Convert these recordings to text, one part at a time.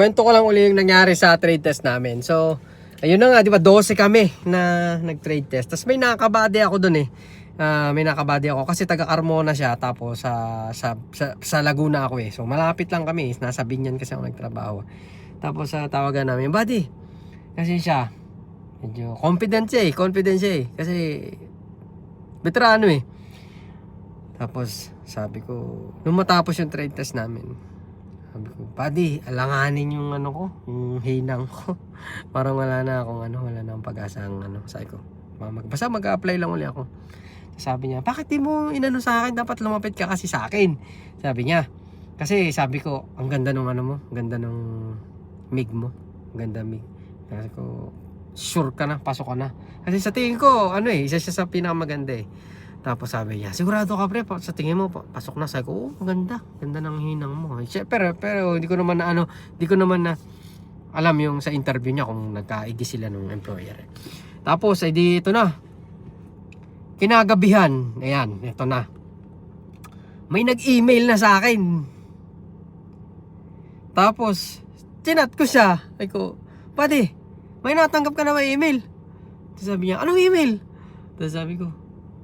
kwento ko lang uli yung nangyari sa trade test namin. So, ayun na nga, di ba, 12 kami na nag-trade test. Tapos may nakabady ako dun eh. Ah, may nakabady ako kasi taga Carmona siya tapos sa, sa, sa, sa Laguna ako eh. So malapit lang kami, nasa Binyan kasi ako nagtrabaho. Tapos sa tawagan namin, buddy, kasi siya, medyo confident siya eh, confident siya eh. Kasi, veterano eh. Tapos, sabi ko, nung matapos yung trade test namin, sabi ko, buddy, alanganin yung ano ko, yung hinang ko. Parang wala na akong ano, wala na akong pag-asa ang ano, sabi ko. Mag, basta mag-apply lang uli ako. Sabi niya, bakit di mo inano sa akin? Dapat lumapit ka kasi sa akin. Sabi niya. Kasi sabi ko, ang ganda nung ano mo, ang ganda nung mig mo. Ang ganda mig. Sabi ko, sure ka na, pasok ka na. Kasi sa tingin ko, ano eh, isa siya sa pinakamaganda eh. Tapos sabi niya, sigurado ka pre, sa tingin mo, pa- pasok na. Sabi ko, oh, ganda. Ganda ng hinang mo. Pero, pero, hindi ko naman na ano, hindi ko naman na alam yung sa interview niya kung nagkaigi sila ng employer. Tapos, ay di ito na. Kinagabihan, ayan, ito na. May nag-email na sa akin. Tapos, chinat ko siya. Ay ko, pwede, may natanggap ka na ba email? Tapos sabi niya, anong email? Tapos sabi ko,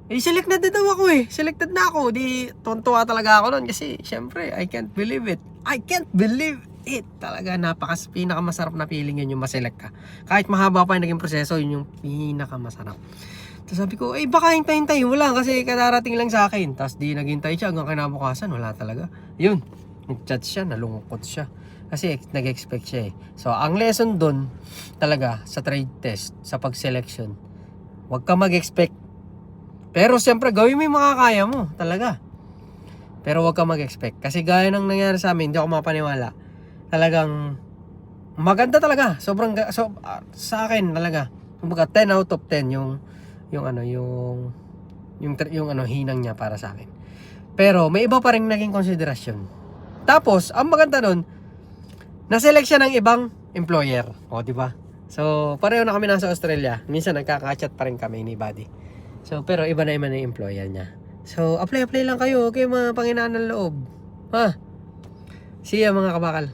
eh, selected na daw ako eh. Selected na ako. Di, tuntua talaga ako nun kasi, syempre, I can't believe it. I can't believe it. Talaga, napakas, pinakamasarap na feeling yun yung maselect ka. Kahit mahaba pa yung naging proseso, yun yung pinakamasarap. Tapos sabi ko, eh baka hintay-hintay lang kasi kadarating lang sa akin. Tapos di naghintay siya hanggang kinabukasan, wala talaga. Yun, nag-chat siya, nalungkot siya. Kasi ex- nag-expect siya eh. So, ang lesson dun talaga sa trade test, sa pag-selection, huwag ka mag-expect. Pero siyempre, gawin mo yung makakaya mo, talaga. Pero huwag ka mag-expect. Kasi gaya ng nangyari sa amin, hindi ako mapaniwala. Talagang maganda talaga. Sobrang so, ah, sa akin talaga. Kumbaga 10 out of 10 yung yung ano yung yung yung ano hinang niya para sa akin. Pero may iba pa rin naging konsiderasyon. Tapos, ang maganda nun, na-select siya ng ibang employer. O, di ba? So, pareho na kami nasa Australia. Minsan nagkaka-chat pa rin kami ni Buddy. So, pero iba na iba na yung employer niya. So, apply-apply lang kayo. Okay, mga panginaan ng loob. Ha? See ya mga kabakal.